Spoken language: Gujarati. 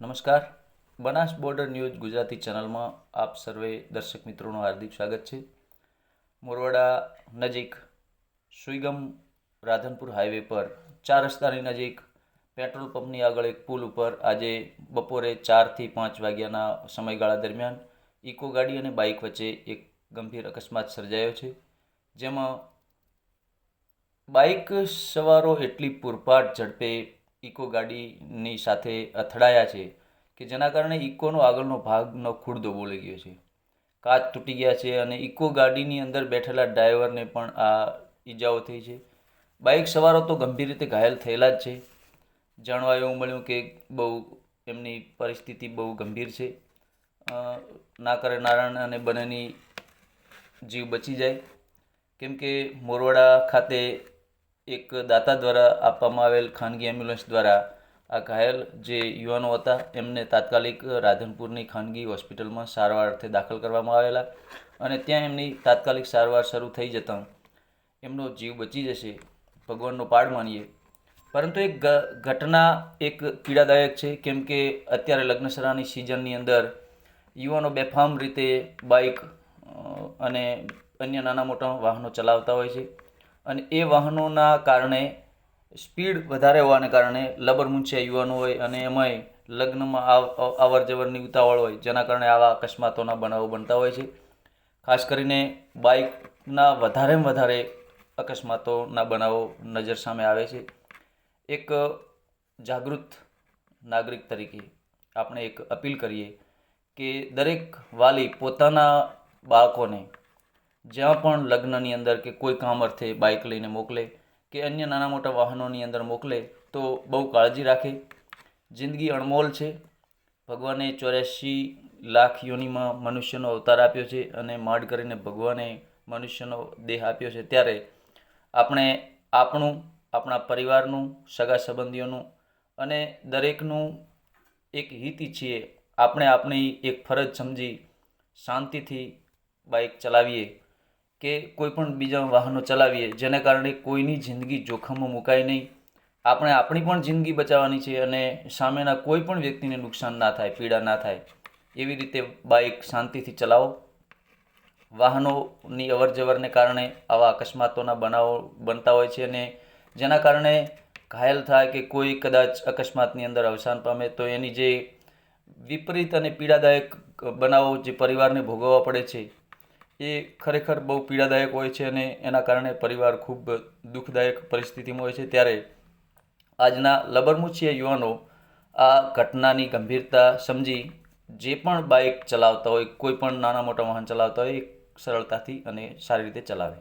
નમસ્કાર. બનાસ બોર્ડર ન્યૂઝ ગુજરાતી ચેનલમાં આપ સર્વે દર્શક મિત્રોનું હાર્દિક સ્વાગત છે. મોરવાડા નજીક સુઈગમ રાધનપુર હાઈવે પર ચાર રસ્તાની નજીક પેટ્રોલ પંપની આગળ એક પુલ ઉપર આજે બપોરે ચારથી પાંચ વાગ્યાના સમયગાળા દરમિયાન ઇકો ગાડી અને બાઇક વચ્ચે એક ગંભીર અકસ્માત સર્જાયો છે. જેમાં બાઇક સવારો એટલી પૂરપાટ ઝડપે ઇકો ગાડીની સાથે અથડાયા છે કે જેના કારણે ઇકોનો આગળનો ભાગનો ખુરદો બોલી ગયો છે. કાચ તૂટી ગયા છે અને ઇકો ગાડીની અંદર બેઠેલા ડ્રાઈવરને પણ આ ઈજાઓ થઈ છે. બાઇક સવારો તો ગંભીર રીતે ઘાયલ થયેલા જ છે. જાણવા એવું મળ્યું કે બહુ એમની પરિસ્થિતિ બહુ ગંભીર છે. નાકરે નારાયણ અને બંનેની જીવ બચી જાય. કેમ કે મોરવાડા ખાતે એક દાતા દ્વારા આપવામાં આવેલ ખાનગી એમ્બ્યુલન્સ દ્વારા આ ઘાયલ જે યુવાનો હતા, એમને તાત્કાલિક રાધનપુરની ખાનગી હોસ્પિટલમાં સારવાર અર્થે દાખલ કરવામાં આવેલા અને ત્યાં એમની તાત્કાલિક સારવાર શરૂ થઈ જતાં એમનો જીવ બચી જશે, ભગવાનનો પાડ માનીએ. પરંતુ એક ઘટના એક પીડાદાયક છે, કેમ કે અત્યારે લગ્નસરાની સિઝનની અંદર યુવાનો બેફામ રીતે બાઇક અને અન્ય નાના મોટા વાહનો ચલાવતા હોય છે. અને એ વાહનોના કારણે સ્પીડ વધારે હોવાને કારણે લબરમૂંછિયા યુવાનો હોય અને એમાંય લગ્નમાં અવર જવરની ઉતાવળ હોય, જેના કારણે આવા અકસ્માતોના બનાવો બનતા હોય છે. ખાસ કરીને બાઇકના વધારેમાં વધારે અકસ્માતોના બનાવો નજર સામે આવે છે. એક જાગૃત નાગરિક તરીકે આપણે એક અપીલ કરીએ કે દરેક વાલી પોતાના બાળકોને જ્યાં પણ લગ્નની અંદર કે કોઈ કામ અર્થે બાઇક લઈને મોકલે કે અન્ય નાના મોટા વાહનોની અંદર મોકલે તો બહુ કાળજી રાખે. જિંદગી અણમોલ છે. ભગવાને ચોર્યાસી લાખ યોનિમાં મનુષ્યનો અવતાર આપ્યો છે અને માડ કરીને ભગવાને મનુષ્યનો દેહ આપ્યો છે. ત્યારે આપણે આપણું, આપણા પરિવારનું, સગા સંબંધીઓનું અને દરેકનું એક હિત ઈચ્છીએ. આપણે આપણી એક ફરજ સમજી શાંતિથી બાઇક ચલાવીએ. કે કોઈ પણ બીજા વાહનો ચલાવીએ, જેને કારણે કોઈની જિંદગી જોખમમાં મુકાય નહીં. આપણે આપણી પણ જિંદગી બચાવવાની છે અને સામેના કોઈ પણ વ્યક્તિને નુકસાન ના થાય, પીડા ના થાય, એવી રીતે બાઇક શાંતિથી ચલાવો. વાહનોની અવર જવરને કારણે આવા અકસ્માતોના બનાવો બનતા હોય છે અને જેના કારણે ઘાયલ થાય કે કોઈ કદાચ અકસ્માતની અંદર અવસાન પામે, તો એની જે વિપરીત અને પીડાદાયક બનાવો જે પરિવારને ભોગવવા પડે છે એ ખરેખર બહુ પીડાદાયક હોય છે અને એના કારણે પરિવાર ખૂબ દુઃખદાયક પરિસ્થિતિમાં હોય છે. ત્યારે આજના લબરમૂછિયા યુવાનો આ ઘટનાની ગંભીરતા સમજી જે પણ બાઇક ચલાવતા હોય, કોઈ પણ નાના મોટા વાહન ચલાવતા હોય, એ સરળતાથી અને સારી રીતે ચલાવે.